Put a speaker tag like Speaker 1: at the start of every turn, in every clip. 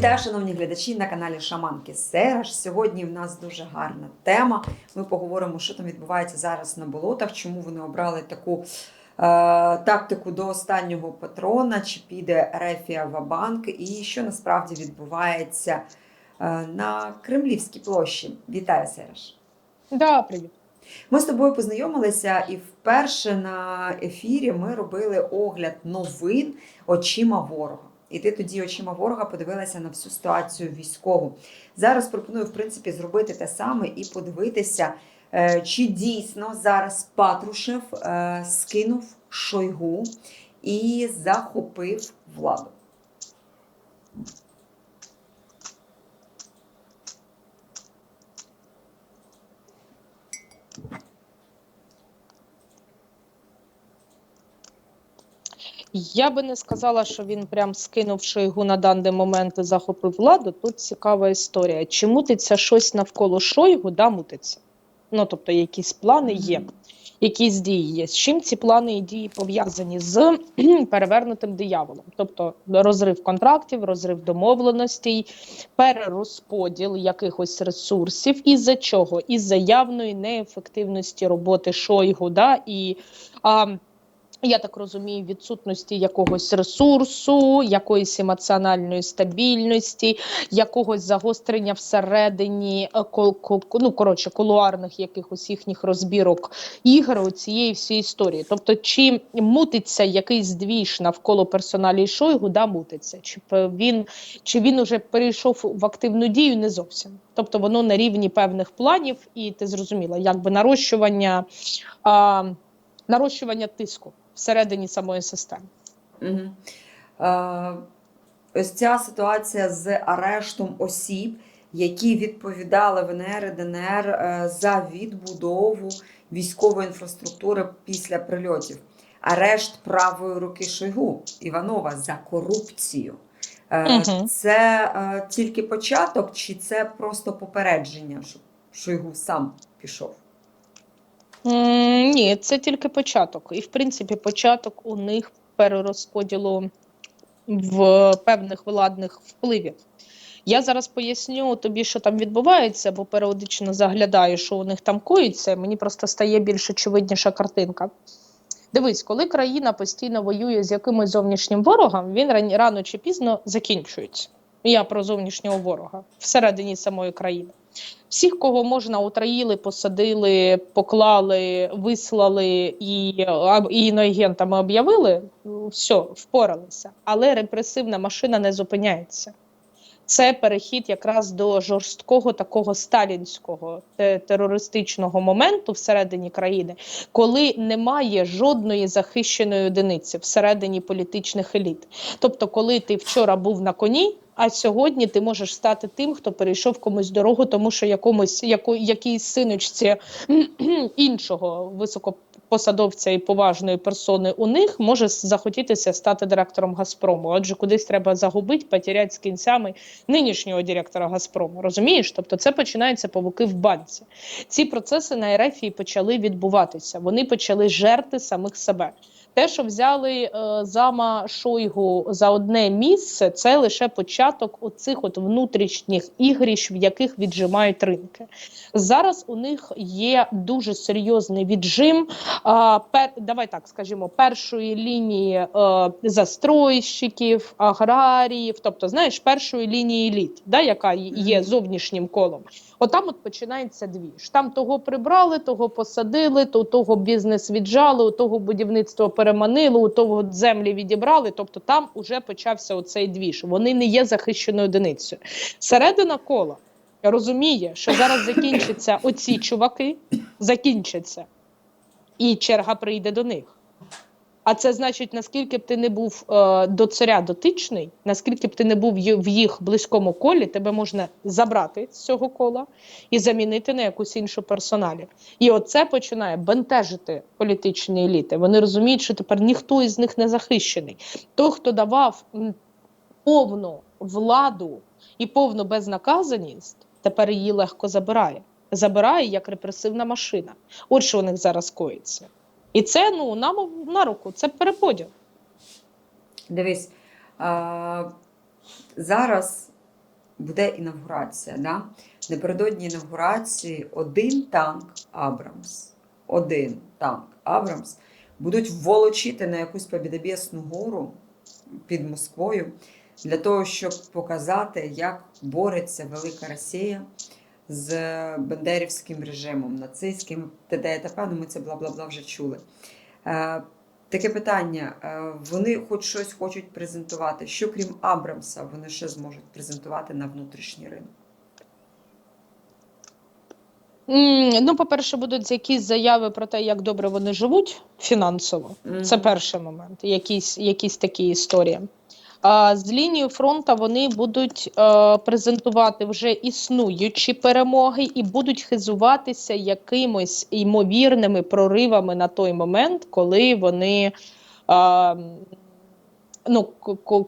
Speaker 1: Вітаю, шановні глядачі на каналі Шаманки Сераж. Сьогодні в нас дуже гарна тема. Ми поговоримо, що там відбувається зараз на болотах, чому вони обрали таку е, тактику до останнього патрона, чи піде Рефія Вабанк, і що насправді відбувається е, на Кремлівській площі. Вітаю, Сераж.
Speaker 2: Да, привіт.
Speaker 1: Ми з тобою познайомилися, і вперше на ефірі ми робили огляд новин очима ворога. І ти тоді очима ворога подивилася на всю ситуацію військову. Зараз пропоную, в принципі, зробити те саме і подивитися, е, чи дійсно зараз Патрушев е, скинув Шойгу і захопив владу.
Speaker 2: Я би не сказала, що він прям скинув Шойгу на даний момент і захопив владу. Тут цікава історія. Чи мутиться щось навколо Шойгу, да, мутиться. Ну, тобто, якісь плани є, якісь дії є. З чим ці плани і дії пов'язані з перевернутим дияволом, тобто розрив контрактів, розрив домовленостей, перерозподіл якихось ресурсів, із-за чого? Із-за явної неефективності роботи Шойгу, да, і а, я так розумію, відсутності якогось ресурсу, якоїсь емоціональної стабільності, якогось загострення всередині е, ну, коротше, кулуарних якихось їхніх розбірок ігор у цієї всієї історії. Тобто, чи мутиться якийсь двіж навколо персоналі Шойгу, да, мутиться. Чи він чи він уже перейшов в активну дію, не зовсім. Тобто воно на рівні певних планів, і ти зрозуміла, якби нарощування, а, нарощування тиску всередині самої системи.
Speaker 1: Угу. Е, ось ця ситуація з арештом осіб, які відповідали в НР і ДНР е, за відбудову військової інфраструктури після прильотів. Арешт правої руки Шойгу Іванова за корупцію. Е, Це е, тільки початок, чи це просто попередження, щоб Шойгу сам пішов?
Speaker 2: Ні, це тільки початок. І в принципі, початок у них перерозподілу в певних владних впливів. Я зараз поясню тобі, що там відбувається, бо періодично заглядаю, що у них там коїться. Мені просто стає більш очевидніша картинка. Дивись, коли країна постійно воює з якимось зовнішнім ворогом, він ран- рано чи пізно закінчується. Я про зовнішнього ворога всередині самої країни. Всіх, кого можна, отраїли, посадили, поклали, вислали і, і іноагентами об'явили, все, впоралися. Але репресивна машина не зупиняється. Це перехід якраз до жорсткого такого сталінського терористичного моменту всередині країни, коли немає жодної захищеної одиниці всередині політичних еліт. Тобто, коли ти вчора був на коні, а сьогодні ти можеш стати тим, хто перейшов комусь дорогу, тому що якомусь яко, якійсь синочці іншого високопосадовця і поважної персони у них може захотітися стати директором Газпрому. Отже, кудись треба загубити, потеряти з кінцями нинішнього директора Газпрому. Розумієш? Тобто, це починається павуки в банці. Ці процеси на Ерефії почали відбуватися. Вони почали жерти самих себе. Те, що взяли е, зама Шойгу за одне місце, це лише початок оцих от внутрішніх ігрищ, в яких віджимають ринки. Зараз у них є дуже серйозний віджим. Пер, давай так скажімо, першої лінії е, застройщиків, аграріїв, тобто, знаєш, першої лінії еліт, да, яка є зовнішнім колом. Отам от починається двіж. Там того прибрали, того посадили, то того бізнес віджали, у того будівництво переманили, у того землі відібрали. Тобто там уже почався оцей двіж. Вони не є захищеною одиницею. Середина кола розуміє, що зараз закінчаться оці чуваки, закінчаться, і черга прийде до них. А це значить, наскільки б ти не був е, до царя дотичний, наскільки б ти не був в їх близькому колі, тебе можна забрати з цього кола і замінити на якусь іншу персоналі. І оце починає бентежити політичні еліти. Вони розуміють, що тепер ніхто із них не захищений. Той, хто давав повну владу і повну безнаказаність, тепер її легко забирає. Забирає як репресивна машина. От що у них зараз коїться. І це ну нам на руку, це переподіл.
Speaker 1: Дивись, а, зараз буде інавгурація. Да? Напередодні інавгурації один танк Абрамс, один танк Абрамс будуть волочити на якусь побідобєсну гору під Москвою для того, щоб показати, як бореться велика Росія з бандерівським режимом, нацистським, т.д. і т.п. Ну, ми це бла-бла-бла вже чули. Е, Таке питання: Е, вони хоч щось хочуть презентувати. Що крім Абрамса, вони ще зможуть презентувати на внутрішній ринок?
Speaker 2: Ну, по-перше, будуть якісь заяви про те, як добре вони живуть фінансово. Це перший момент, якісь, якісь такі історії. З лінії фронту вони будуть е, презентувати вже існуючі перемоги і будуть хизуватися якимось ймовірними проривами на той момент, коли вони. Ну,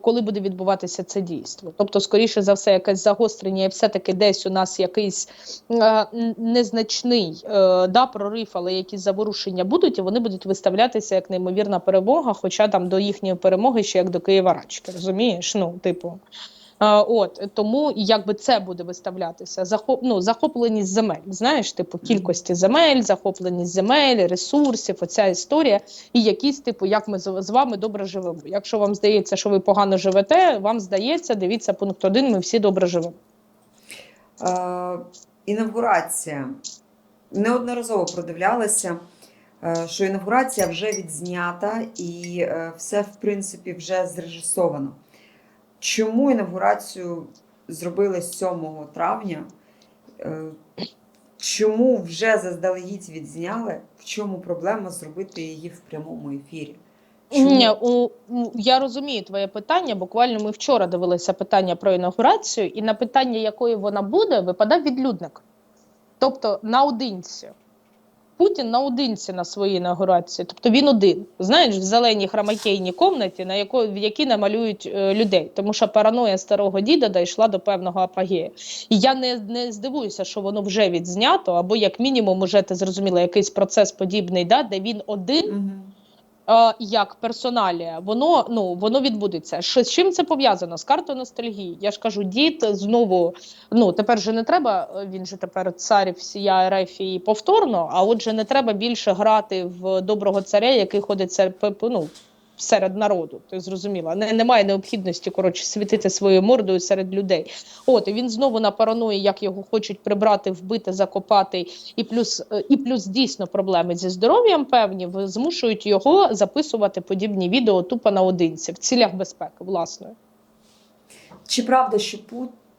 Speaker 2: коли буде відбуватися це дійство, тобто, скоріше за все, якесь загострення, і все-таки десь у нас якийсь е, незначний е, да, прорив, але якісь заворушення будуть, і вони будуть виставлятися як неймовірна перемога, хоча там до їхньої перемоги ще як до Києва рачки, розумієш? Ну, типу. От тому якби це буде виставлятися. Захоп, ну, захопленість земель. Знаєш, типу кількості земель, захопленість земель, ресурсів, оця історія, і якісь, типу, як ми з вами добре живемо. Якщо вам здається, що ви погано живете, вам здається, дивіться пункт один, ми всі добре живемо.
Speaker 1: Е, інавгурація. Неодноразово продивлялася, що інавгурація вже відзнята і е, все, в принципі, вже зрежисовано. Чому інавгурацію зробили 7 травня? Е, Чому вже заздалегідь відзняли? В чому проблема зробити її в прямому ефірі? Чому?
Speaker 2: Я розумію твоє питання. Буквально ми вчора дивилися питання про інаугурацію, і на питання, якою вона буде, випадав відлюдник. Тобто наодинці. Путін наодинці на своїй інаугурації. Тобто він один. Знаєш, в зеленій хромакейній комнаті, на яко, в якій намалюють е, людей. Тому що параноя старого діда дійшла до певного апогею. І я не, не здивуюся, що воно вже відзнято, або як мінімум, уже ти зрозуміла, якийсь процес подібний, да, де він один е, як персоналія, воно ну воно відбудеться. З чим це пов'язано? З картою ностальгії. Я ж кажу, дід знову. Ну тепер же не треба. е, Він же тепер цар всія і повторно. А отже, не треба більше грати в доброго царя, який ходить п- ну, серед народу. Ти зрозуміла? Не, немає необхідності коротше світити своєю мордою серед людей. От і він знову на параної, як його хочуть прибрати, вбити, закопати, і плюс е, і плюс дійсно проблеми зі здоров'ям певні змушують його записувати подібні відео тупо наодинці в цілях безпеки, власної.
Speaker 1: Чи правда, що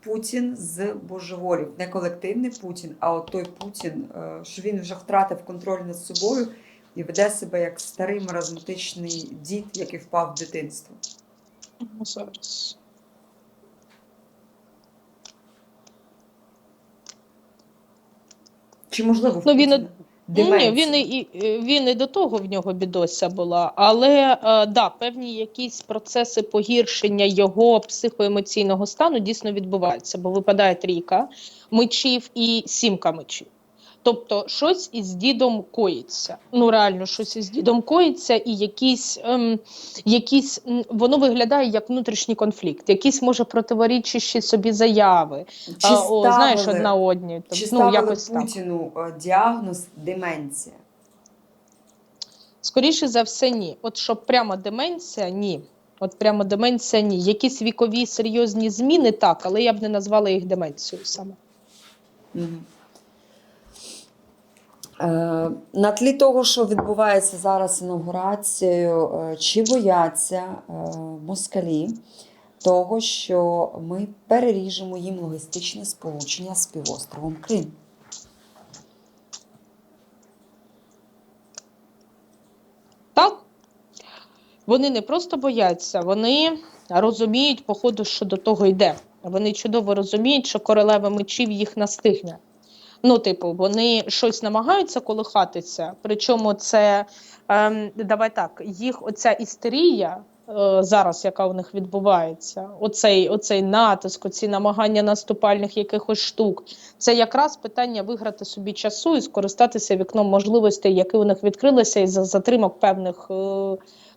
Speaker 1: Путін з божеволів, не колективний Путін, а от той Путін, е, що він вже втратив контроль над собою і веде себе як старий маразматичний дід, який впав в дитинство?
Speaker 2: Ну, Зараз.
Speaker 1: Чи можливо
Speaker 2: Ну, він Ні, він і він і до того в нього бідося була, але е, да, певні якісь процеси погіршення його психоемоційного стану дійсно відбуваються, бо випадає трійка мечів і сімка мечів. Тобто щось із дідом коїться. Ну реально, щось із дідом коїться, і якісь, ем, якісь воно виглядає як внутрішній конфлікт, якісь може противорічащі собі заяви.
Speaker 1: Чи
Speaker 2: а, о, знаєш,
Speaker 1: ставили-
Speaker 2: одна одні.
Speaker 1: Чи
Speaker 2: ну,
Speaker 1: ставили
Speaker 2: якось.
Speaker 1: Путіну е, діагноз деменція?
Speaker 2: Скоріше за все, ні. От щоб прямо деменція, ні. От прямо деменція, ні. Якісь вікові серйозні зміни, так, але я б не назвала їх деменцією саме.
Speaker 1: Мгм. Е, На тлі того, що відбувається зараз інаугурацією, е, чи бояться е, москалі того, що ми переріжемо їм логістичне сполучення з півостровом Крим?
Speaker 2: Так. Вони не просто бояться, вони розуміють, по ходу, що до того йде. Вони чудово розуміють, що королева мечів їх настигне. Ну, типу, вони щось намагаються колихатися, причому це ем, давай так, їх оця істерія зараз, яка у них відбувається, оцей, оцей натиск, оці намагання наступальних якихось штук, це якраз питання виграти собі часу і скористатися вікном можливостей, які у них відкрилися, і за затримок певних е,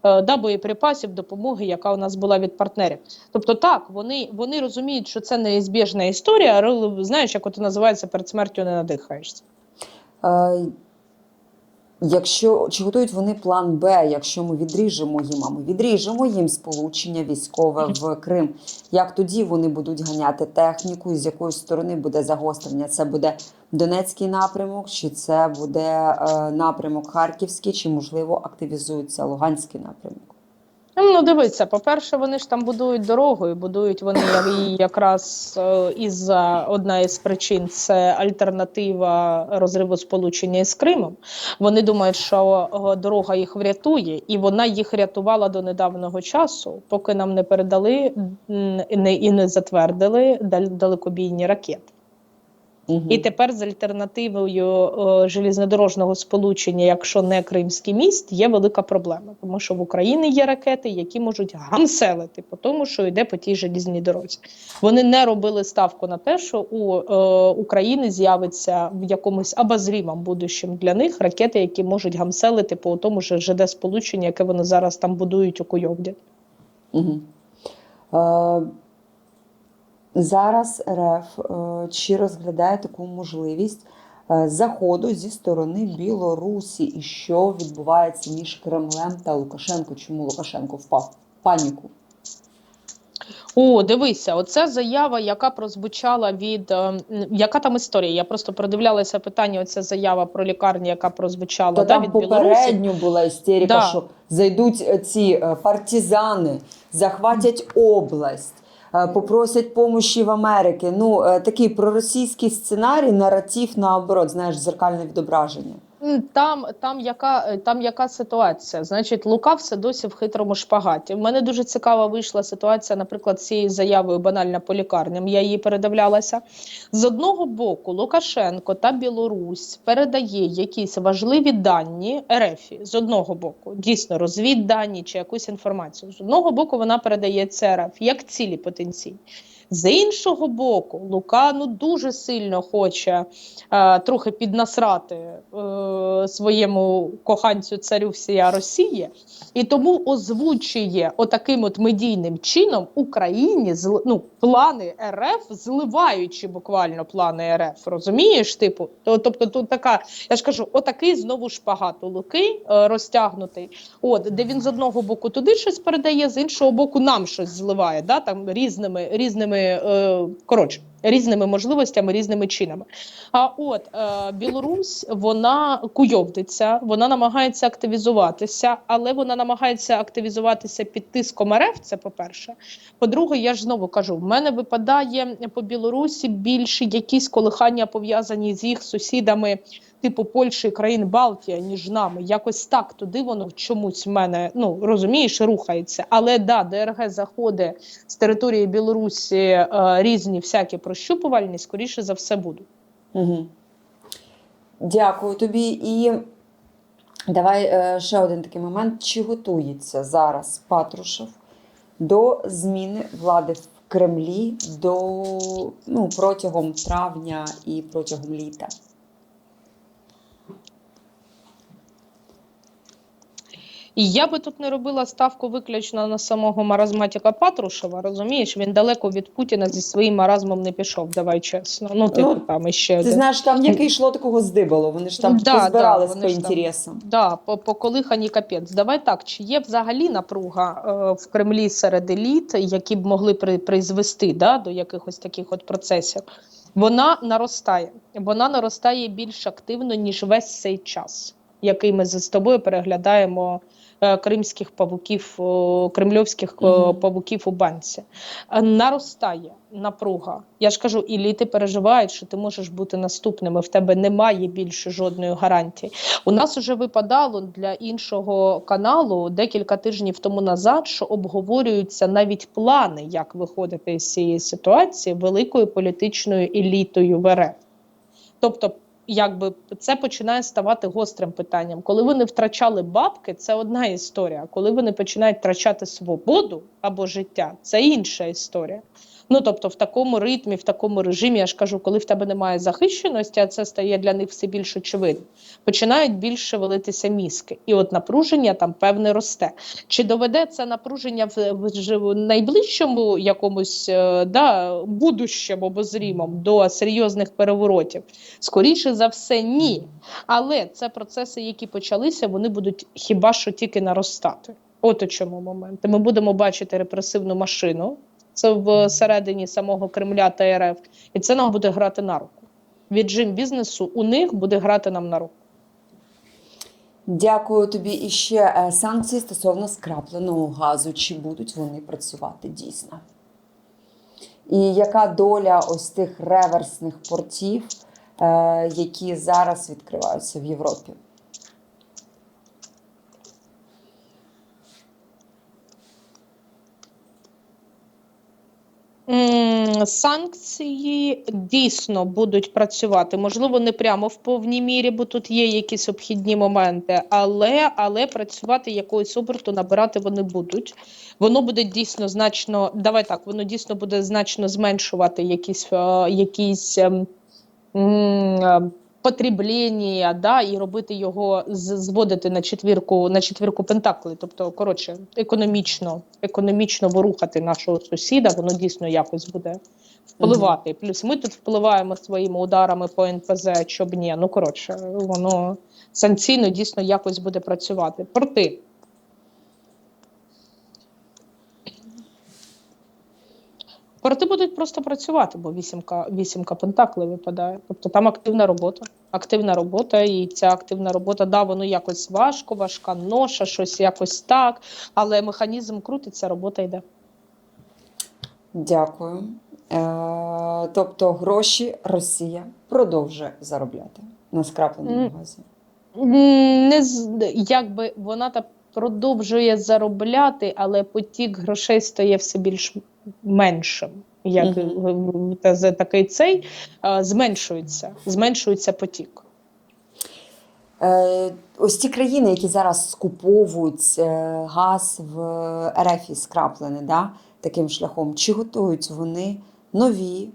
Speaker 2: е, да, боєприпасів, допомоги, яка у нас була від партнерів. Тобто, так, вони, вони розуміють, що це неізбіжна історія, але знаєш, як от називається перед смертю не надихаєшся.
Speaker 1: Якщо чи готують вони план Б, якщо ми відріжемо їм, а ми відріжемо їм сполучення військове в Крим. Як тоді вони будуть ганяти техніку, з якої сторони буде загострення? Це буде Донецький напрямок, чи це буде е, напрямок Харківський, чи можливо активізується Луганський напрямок?
Speaker 2: Ну, дивіться, по-перше, вони ж там будують дорогу, і будують вони її якраз е, із одна із причин це альтернатива розриву сполучення із Кримом. Вони думають, що е, дорога їх врятує, і вона їх рятувала до недавнього часу, поки нам не передали і не затвердили далекобійні ракети.
Speaker 1: Угу.
Speaker 2: І тепер з альтернативою е, железнодорожного сполучення, якщо не Кримський міст, є велика проблема, тому що в Україні є ракети, які можуть гамселити по тому, що йде по тій желізній дорозі. Вони не робили ставку на те, що у е, України з'явиться в якомусь обозрімому будущому для них ракети, які можуть гамселити по тому ж ЖД сполучення, яке вони зараз там будують у Куйовді.
Speaker 1: Угу. Е, зараз РФ е, чи розглядає таку можливість е, заходу зі сторони Білорусі, і що відбувається між Кремлем та Лукашенко? Чому Лукашенко впав в паніку?
Speaker 2: О, дивися, оця заява, яка прозвучала від е, яка там історія? Я просто продивлялася питання. Оця заява про лікарню, яка прозвучала
Speaker 1: То
Speaker 2: да,
Speaker 1: там
Speaker 2: від Білорусі.
Speaker 1: була істерика,
Speaker 2: Да.
Speaker 1: що зайдуть е, ці партизани, захватять область. Е, Попросять помощі в Америки. Ну, е, такий проросійський сценарій, наратив наоборот, знаєш, зеркальне відображення.
Speaker 2: Там, там, яка, е, там яка ситуація? Значить, Лука все досі в хитрому шпагаті. В мене дуже цікава вийшла ситуація, наприклад, з цією заявою банальна по лікарням. Я її передивлялася. З одного боку, Лукашенко та Білорусь передає якісь важливі дані РФ. З одного боку, дійсно розвіддані чи якусь інформацію. З одного боку, вона передає це РФ як цілі потенційні. З іншого боку, Лука ну дуже сильно хоче е, трохи піднасрати е, своєму коханцю царю всія Росії, і тому озвучує отаким от медійним чином Україні зл- ну, плани РФ, зливаючи буквально плани РФ. Розумієш? Типу, то, тобто тут така, я ж кажу, отакий знову шпагат у Луки е, розтягнутий. От де він з одного боку туди щось передає, з іншого боку, нам щось зливає, да там різними різними е, коротше. Різними можливостями, різними чинами. А от е, Білорусь вона куйовдиться, вона намагається активізуватися, але вона намагається активізуватися під тиском РФ. Це по-перше. По-друге, я ж знову кажу: в мене випадає по Білорусі більше якісь колихання пов'язані з їх сусідами, типу Польщі, країн Балтії, ніж нами. Якось так туди воно чомусь в мене ну розумієш, рухається. Але да, ДРГ заходи з території Білорусі е, різні всякі прощупувальні, скоріше за все будуть.
Speaker 1: Угу. Дякую тобі. І давай е, ще один такий момент. Чи готується зараз Патрушев до зміни влади в Кремлі до, ну, протягом травня і протягом літа?
Speaker 2: І я би тут не робила ставку виключно на самого маразматика Патрушева. Розумієш, він далеко від Путіна зі своїм маразмом не пішов. Давай чесно. Ну типу
Speaker 1: Ну,
Speaker 2: там іще
Speaker 1: Ти знаєш, там яке йшло такого здибало, вони ж там
Speaker 2: Да,
Speaker 1: позбирались
Speaker 2: да,
Speaker 1: по
Speaker 2: вони ж
Speaker 1: інтересам.
Speaker 2: Да, по, по колихані капець. Давай так, чи є взагалі напруга е, в Кремлі серед еліт, які б могли при, призвести да, до якихось таких от процесів? Вона наростає. Вона наростає більш активно, ніж весь цей час, який ми з тобою переглядаємо кримських павуків, кремльовських о, павуків у банці. Е, Наростає напруга. Я ж кажу, еліти переживають, що ти можеш бути наступним, і в тебе немає більше жодної гарантії. У нас вже випадало для іншого каналу декілька тижнів тому назад, що обговорюються навіть плани, як виходити з цієї ситуації великою політичною елітою в РФ. Тобто якби це починає ставати гострим питанням. Коли вони втрачали бабки, це одна історія. Коли вони починають втрачати свободу або життя, це інша історія. Ну тобто, в такому ритмі, в такому режимі, я ж кажу, коли в тебе немає захищеності, а це стає для них все більш очевидно, починають більше велитися мізки, і от напруження там певне росте. Чи доведе це напруження в, найближчому якомусь е, да, будущому обозрімому до серйозних переворотів? Скоріше за все, ні. Але це процеси, які почалися, вони будуть хіба що тільки наростати. От у чому момент. Ми будемо бачити репресивну машину. Це всередині самого Кремля та РФ, і це нам буде грати на руку. Віджим бізнесу у них буде грати нам на руку.
Speaker 1: Дякую тобі. І ще е, санкції стосовно скрапленого газу. Чи будуть вони працювати дійсно? І яка доля ось тих реверсних портів, е, які зараз відкриваються в Європі?
Speaker 2: Санкції дійсно будуть працювати. Можливо, не прямо в повній мірі, бо тут є якісь обхідні моменти, але, але працювати якогось оберту набирати вони будуть. Воно буде дійсно значно. Давай так, воно дійсно буде значно зменшувати якісь, е, якісь ем, е, потребління, да, і робити його зводити на четвірку на четвірку пентакли. Тобто, коротше, економічно, економічно ворухати нашого сусіда, воно дійсно якось буде впливати. Плюс ми тут впливаємо своїми ударами по НПЗ, щоб ні. Ну коротше, воно санкційно дійсно якось буде працювати. Порти. Порти будуть просто працювати, бо вісімка, вісімка пентаклей випадає. Тобто там активна робота. Активна робота, і ця активна робота, да, воно якось важко, важка ноша, щось якось так, але механізм крутиться, робота йде.
Speaker 1: Дякую. Е, тобто гроші Росія продовжує заробляти на скрапленому газі.
Speaker 2: Не якби вона та продовжує заробляти, але потік грошей стає все більш меншим. Як та- за такий цей зменшується, зменшується потік.
Speaker 1: Е, ось ті країни, які зараз скуповують е, газ в РФ скраплений, да, таким шляхом, чи готують вони нові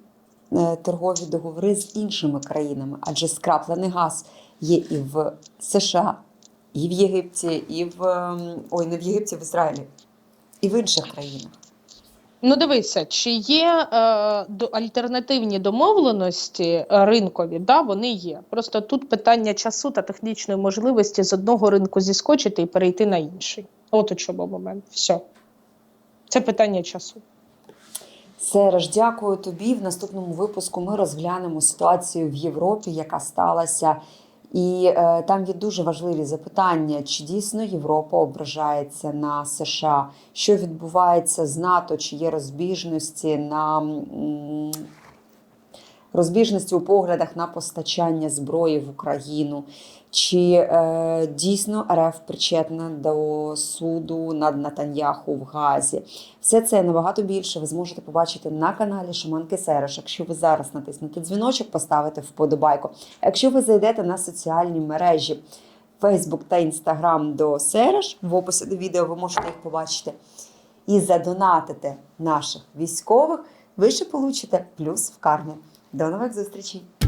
Speaker 1: е, торгові договори з іншими країнами? Адже скраплений газ є і в США, і в Єгипті, і в ем, ой, не в Єгипті, в Ізраїлі, і в інших країнах.
Speaker 2: Ну, дивися, чи є е, альтернативні домовленості е, ринкові? Да, вони є. Просто тут питання часу та технічної можливості з одного ринку зіскочити і перейти на інший. От у чому момент. Все. Це питання часу.
Speaker 1: Сереж, дякую тобі. В наступному випуску ми розглянемо ситуацію в Європі, яка сталася. І е, там є дуже важливі запитання, чи дійсно Європа ображається на США, що відбувається з НАТО, чи є розбіжності на м, розбіжності у поглядах на постачання зброї в Україну, чи е, дійсно РФ причетна до суду над Натаньяху в Газі. Все це набагато більше ви зможете побачити на каналі Шаманки Сереш. Якщо ви зараз натиснете дзвіночок, поставите вподобайку. Якщо ви зайдете на соціальні мережі Facebook та Instagram до Сереш, в описі до відео ви можете їх побачити. І задонатите наших військових, ви ще получите плюс в карму. До нових зустрічей!